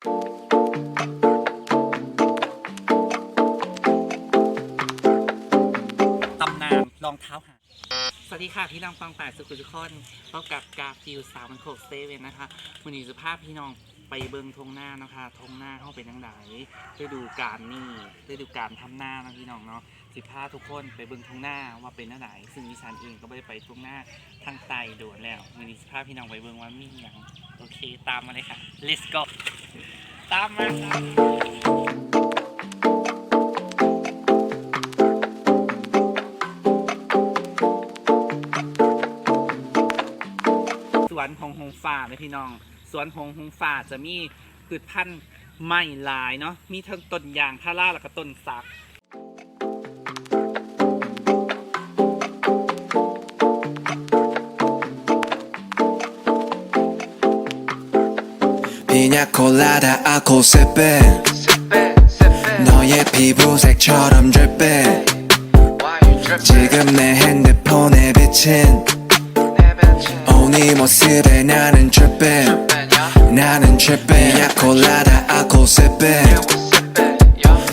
ตำนานรองเท้าหา สวัสดีค่ะ พี่น้องฟังป่าสุขุทุกคนพบกับกาฟิลสามมันโคกเซเว่นนะคะวันนี้จะพาพพี่น้องไปเบิงทงหน้านะคะทงหน้าเข้าเป็นยังไงได้ดูการนี่ได้ดูการทำหน้านะพี่น้องเนาะสิพาทุกคนไปเบิงทงหน้าว่าเป็นยังไงซึ่งดิฉันเองก็ไม่ได้ไปทงหน้าทางไตโดนแล้ววันนี้สิพาพี่น้องไปเบิงว่ามีอย่างโอเคตามมาเลยค่ะ let's go ตามมาสวนของหงฟ้าเลยพี่น้อง สวนของหงฟ้าจะมีพืชพันธุ์ไม่หลายเนาะมีทั้งต้นยางพาราแล้วก็ต้นสัก 피냐콜라다 아코세페 너의 피부색처럼 dripping 지금 내 핸드폰에 비친 오네 모습에 나는 dripping 나는 dripping 피냐콜라다 아코세페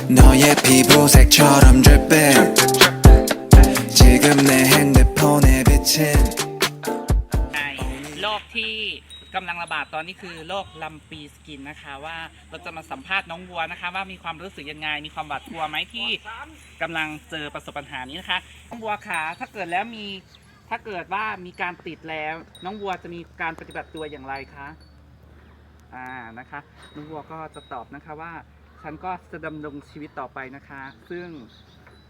너의 피부색처럼 dripping 지금 내 핸드폰에 비친 ในโรคที่ กำลังระบาดตอนนี้คือโรคลำปีสกินนะคะ ว่าเราจะมาสัมภาษณ์น้องวัวนะคะ ว่ามีความรู้สึกยังไง มีความหวาดกลัวไหมที่กำลังเจอประสบปัญหานี้นะคะน้องวัวขาถ้าเกิดแล้วมีถ้าเกิดว่ามีการติดแล้ว น้องวัวจะมีการปฏิบัติตัวอย่างไรคะอ่านะคะน้องวัวก็จะตอบนะคะว่า ฉันก็จะดำรงชีวิตต่อไปนะคะ ซึ่ง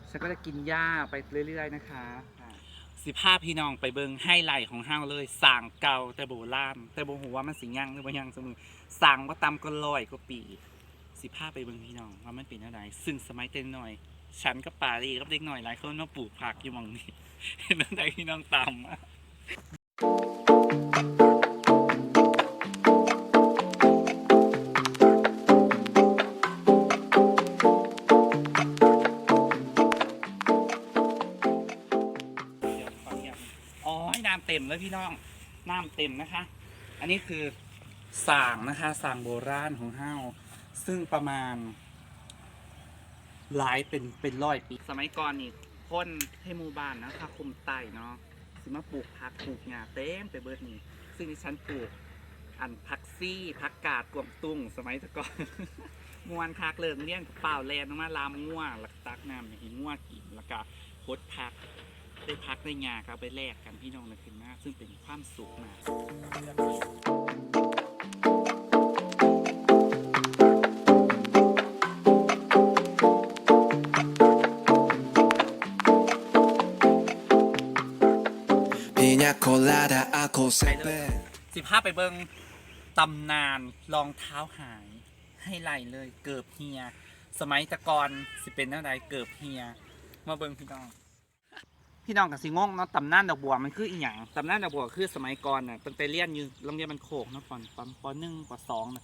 ฉันก็จะกินหญ้าไปเรื่อยๆนะคะ สิภาพพี่น้องไปเบิงไฮไลท์ของห้างเลยสั่งเก่าแต่โบราณแต่โบหัวามันสิยังหรือบ่ยังสมือสั่งว่าตำก็ลอยก็ปี สิภาไปเบิงพี่น้องว่ามันเป็นอะไรซึ่งสมัยเต้นหน่อย ฉันกับปารีกับเด็กหน่อยหลายคนมาปลูกผักอยู่หมองนี้เห็นอะไรพี่น้องตามมา อ๋อน้ำเต็มแล้วพี่น้องน้ำเต็มนะคะ อันนี้คือสางนะคะสางโบราณของห้าวซึ่งประมาณ หลายเป็นเป็นร้อยปีสมัยก่อนนี่คนให้หมู่บ้านนะคะคุมไตเนาะสิมาปลูกผักปลูกหญ้าเต็มไปเบิดนี่ซึ่งดิฉันปลูกอันพักซี่พักกาดกวางตุ้งสมัยตะก่อนมวนคักเลิงเลี้ยงเปล่าแลนออกมาลามง่วหลักตักน้ำให้ง่วกินแล้วก็คดพัก ได้พักในงาครับไปแลกกันพี่น้องในคืนหน้าซึ่งเป็นความสุขนะไปเลยสิบห้าไปเบิงตำนานรองเท้าหายให้ไหลเลยเกือบเฮีย สมัยตะกอนสิเป็นเท่าไรเกือบเฮีย มาเบิงพี่น้อง พี่น้องกับสิงงเนาะตำนานดอกบัวมันคืออีหยังตำนานดอกบัวคือสมัยก่อนน่ะตั้งแต่เรียนอยู่โรงเรียนมันโขกเนาะก่อนปปหนึ่งปสองน่ะ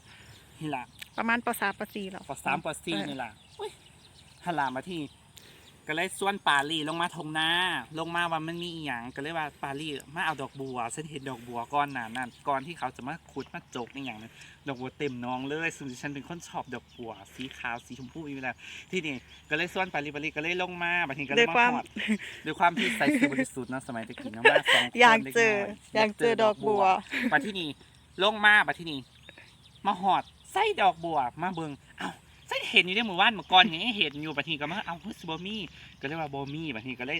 นี่ล่ะประมาณปสามปสี่หรอปสามปสี่นี่ล่ะอุ้ยหันหลามาที่ ก็เลยส่วนปาลีลงมาทงนาลงมาว่ามันมีอีหยังก็เลยว่าปาลีมาเอาดอกบัวฉันเห็นดอกบัวก่อนหนานั่นก่อนที่เขาจะมาขุดมาจกนี่อย่างนั้นดอกบัวเต็มน้องเลยซึ่งดิฉันเป็นคนชอบดอกบัวสีขาวสีชมพูอยู่แล้วที่นี่ก็เลยส่วนปาลีปาลีก็เลยลงมาบัดนี้ก็เลด้วยยมาความ หอดด้วยความที่ใส่คือบริสุทธิ์เนาะสมัยตะกี้เนาะมาสองคนอยากเจอล็น้อยากเจอดอกบัว บัดที่นี่ลงมาบัดที่นี่มาหอดใส่ดอกบัวมาเบิ่งเอ้า สเห็นอยู่ในหมู่บ้านเมื่อก่อนอย่างนี้เห็นอยู่บัดนี้ก็มาเอาเฮ้ยบอมี่ก็เรียกว่าโบมี่แบบนี้ก็เลย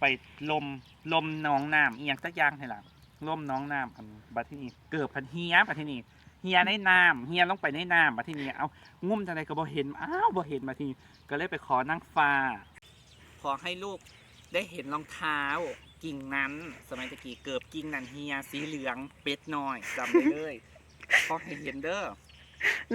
ไปลมลมน้องน้ำเอียงสักอย่างให้ล่ะลมน้องน้ำอันบัดที่นี่เกิดพันเฮียบัดที่นี่เฮียในน้ำเฮียลงไปในน้ำบัดที่นี่เอางุ่มจังไดก็บ่เห็นอ้าวบ่เห็นบัดที่นี่ก็เลยไปขอนั่งฟ้า ขอให้ลูกได้เห็นรองเท้ากิ่งนั้น สมัยตะกี้เกิบกิ่งนั้นเฮียสีเหลืองเป็ดน้อยจำได้เลยขอให้เห็นเด้อ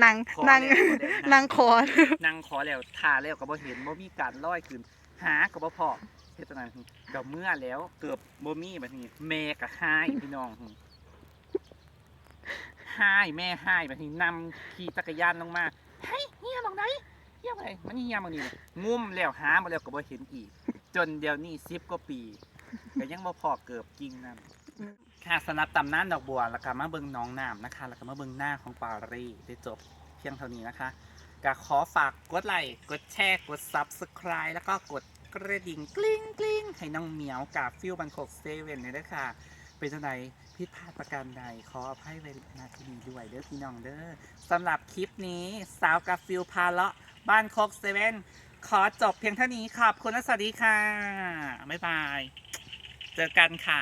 นางขอนางแล้วขอได้นะนางคอนนั่งขอแล้วทาแล้วก็บ่เห็นบ่มีการลอยขึ้น หาก็บ่พอเฮ็ดจังได๋ก็เมื่อแล้วเกือบบ่มีบัดนี้ แม่ก็หายพี่น้องหายแม่หายบัดนี้นำขี่จักรยานลงมาเฮ้ยเฮียลงไหนเฮียไปไหนมันเฮียบางนี่งุ่มแล้วหาบ่แล้วก็บ่เห็นอีก จนเดี๋ยวนี้10กว่าปีก็ยังบ่พอเกือบกิ่งนั่น ค่ะสำหรับตำนานดอกบัวแล้วก็มาเบิงน้องน้ำนะคะ แล้วก็มาเบิงหน้าของปารีได้จบเพียงเท่านี้นะคะก็ขอฝากกดไลค์กดแชร์กด Subscribe แล้วก็กดกระดิ่งกลิ้งกลิ้งให้น้องเหมียวกับฟิวบันโคกเซเว่นเลยด้วยค่ะเป็นจังไดผิดพลาดประการใดขออภัยไว้ณที่นี้ด้วยเด้อพี่น้องเด้อสำหรับคลิปนี้สาวกับฟิวพาเลาะบ้านโคกเซเว่นขอจบเพียงเท่านี้ขอบคุณและสวัสดีค่ะ บ๊ายบาย เจอกันค่ะ